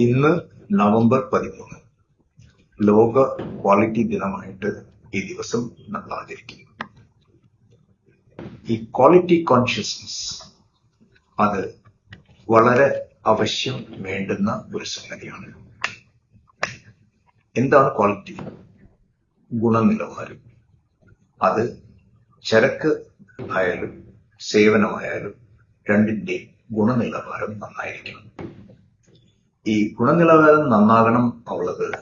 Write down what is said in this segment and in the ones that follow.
ഇന്ന് നവംബർ പതിമൂന്ന്. ലോക ക്വാളിറ്റി ദിനമായിട്ട് ഈ ദിവസം നമ്മൾ ആചരിക്കുന്നു. ഈ ക്വാളിറ്റി കോൺഷ്യസ്നസ് അത് വളരെ അവശ്യം വേണ്ടുന്ന ഒരു സംഗതിയാണ്. എന്താണ് ക്വാളിറ്റി? ഗുണനിലവാരം. അത് ചരക്ക് ആയാലും സേവനമായാലും രണ്ടിന്റെ ഗുണനിലവാരം നന്നായിരിക്കണം. ഈ ഗുണനിലവാരം നന്നാകണം ഉള്ളത്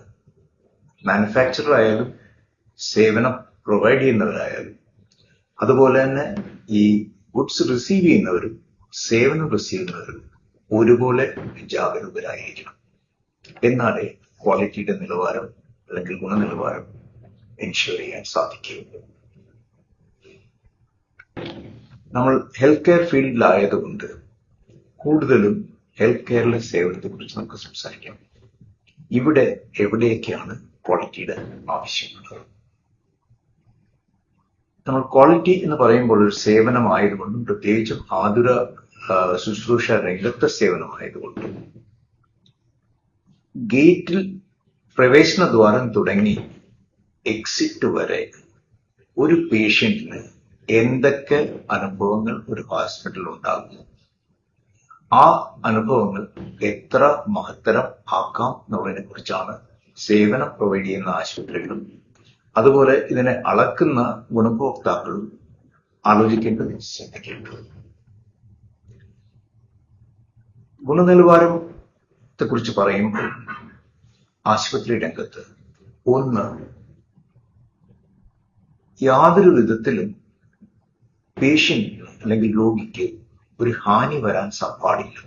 മാനുഫാക്ചറർ ആയാലും സേവനം പ്രൊവൈഡ് ചെയ്യുന്നവരായാലും അതുപോലെ തന്നെ ഈ ഗുഡ്സ് റിസീവ് ചെയ്യുന്നവരും സേവനം റിസീവ് ചെയ്യുന്നവരും ഒരുപോലെ ജാഗരൂകരായിരിക്കണം. എന്നാലേ ക്വാളിറ്റിയുടെ നിലവാരം അല്ലെങ്കിൽ ഗുണനിലവാരം എൻഷുർ ചെയ്യാൻ സാധിക്കുകയുള്ളൂ. നമ്മൾ ഹെൽത്ത് കെയർ ഫീൽഡിലായതുകൊണ്ട് കൂടുതലും ഹെൽത്ത് കെയറിലെ സേവനത്തെ കുറിച്ച് നമുക്ക് സംസാരിക്കാം. ഇവിടെ എവിടെയൊക്കെയാണ് ക്വാളിറ്റിയുടെ ആവശ്യമുള്ളത്? നമ്മൾ ക്വാളിറ്റി എന്ന് പറയുമ്പോൾ ഒരു സേവനമായതുകൊണ്ടും പ്രത്യേകിച്ചും ആതുര ശുശ്രൂഷ രംഗത്തെ സേവനമായതുകൊണ്ടും. ഗേറ്റിൽ പ്രവേശന ദ്വാരം തുടങ്ങി എക്സിറ്റ് വരെ ഒരു പേഷ്യന്റിന് എന്തൊക്കെ അനുഭവങ്ങൾ ഒരു ഹോസ്പിറ്റലിൽ ഉണ്ടാകുന്നു? ആ അനുഭവങ്ങൾ എത്ര മഹത്തരം ആക്കാം എന്നുള്ളതിനെ കുറിച്ചാണ് സേവനം പ്രൊവൈഡ് ചെയ്യുന്ന ആശുപത്രികളും. അതുപോലെ ഇതിനെ അളക്കുന്ന ഗുണഭോക്താക്കളും ആലോചിക്കേണ്ടത് ശ്രദ്ധിക്കേണ്ടത്. ഗുണനിലവാരത്തെ കുറിച്ച് പറയുമ്പോൾ ആശുപത്രി രംഗത്ത് ഒന്ന് യാതൊരു വിധത്തിലും പേഷ്യന്റ് അല്ലെങ്കിൽ രോഗിക്ക് ഒരു ഹാനി വരാൻ പാടില്ല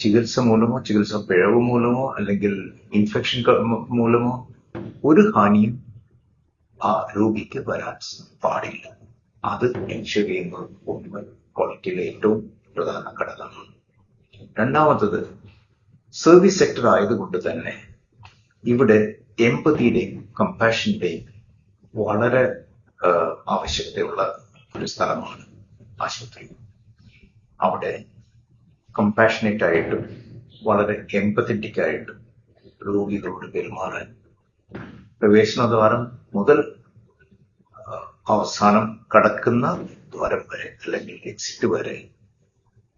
ചികിത്സ മൂലമോ ചികിത്സ പിഴവ് മൂലമോ അല്ലെങ്കിൽ ഇൻഫെക്ഷൻ മൂലമോ ഒരു ഹാനിയും ആ രോഗിക്ക് വരാൻ പാടില്ല അത് എൻഷുർ ചെയ്യുന്നത് ഒന്ന് ക്വാളിറ്റിയിലെ ഏറ്റവും പ്രധാന ഘടകമാണ്. രണ്ടാമത്തത് സർവീസ് സെക്ടർ ആയതുകൊണ്ട് തന്നെ ഇവിടെ എമ്പതിയുടെയും കമ്പാഷന്റെയും വളരെ ആവശ്യകതയുള്ള ഒരു സ്ഥലമാണ് ആശുപത്രി. അവിടെ കമ്പാഷനേറ്റ് ആയിട്ടും വളരെ എമ്പത്തറ്റിക് ആയിട്ടും രോഗികളോട് പെരുമാറാൻ. പ്രവേശന ദ്വാരം മുതൽ അവസാനം കടക്കുന്ന ദ്വാരം വരെ അല്ലെങ്കിൽ എക്സിറ്റ് വരെ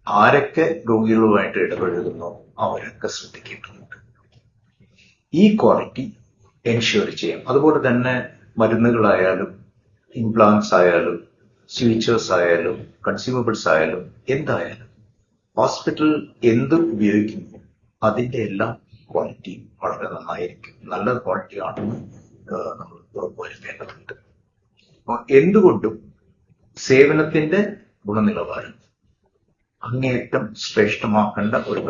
ആരൊക്കെ രോഗികളുമായിട്ട് ഇടപഴകുന്നോ അവരൊക്കെ ശ്രദ്ധിക്കേണ്ടതുണ്ട്. ഈ ക്വാളിറ്റി എൻഷുർ ചെയ്യാം. അതുപോലെ തന്നെ മരുന്നുകളായാലും ഇംപ്ലാന്റ്സ് ആയാലും സ്വീച്ചേഴ്സ് ആയാലും കൺസ്യൂമബിൾസ് ആയാലും എന്തായാലും ഹോസ്പിറ്റൽ എന്ത് ഉപയോഗിക്കുന്നു അതിന്റെ എല്ലാം ക്വാളിറ്റി വളരെ നന്നായിരിക്കും. നല്ല ക്വാളിറ്റി ആണെന്ന് നമ്മൾ ഉറപ്പുവരുത്തേണ്ടതുണ്ട്. എന്തുകൊണ്ടും സേവനത്തിന്റെ ഗുണനിലവാരം അങ്ങേയറ്റം ശ്രേഷ്ഠമാക്കേണ്ട ഒരു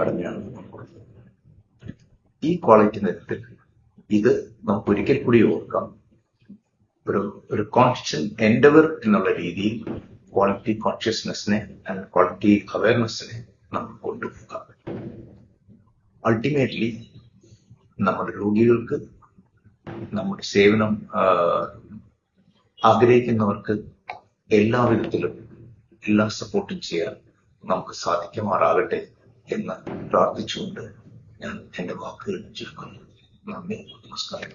നമുക്കുള്ളത് ഈ ക്വാളിറ്റി നിരത്തിൽ ഇത് നമുക്ക് ഒരിക്കൽ കൂടി ഓർക്കാം. ഒരു ഒരു കോൺസ്റ്റന്റ് എൻഡവർ എന്നുള്ള രീതിയിൽ ക്വാളിറ്റി കോൺഷ്യസ്നെസ്സിനെ ക്വാളിറ്റി അവയർനെസ്സിനെ നമുക്ക് കൊണ്ടുപോകാം അൾട്ടിമേറ്റ്ലി നമ്മുടെ രോഗികൾക്ക് നമ്മുടെ സേവനം ആഗ്രഹിക്കുന്നവർക്ക് എല്ലാ വിധത്തിലും എല്ലാ സപ്പോർട്ടും ചെയ്യാൻ നമുക്ക് സാധിക്കുമാറാകട്ടെ എന്ന് പ്രാർത്ഥിച്ചുകൊണ്ട് ഞാൻ എന്റെ വാക്കുകൾ ചുരുക്കുന്നു. നന്ദി നമസ്കാരം.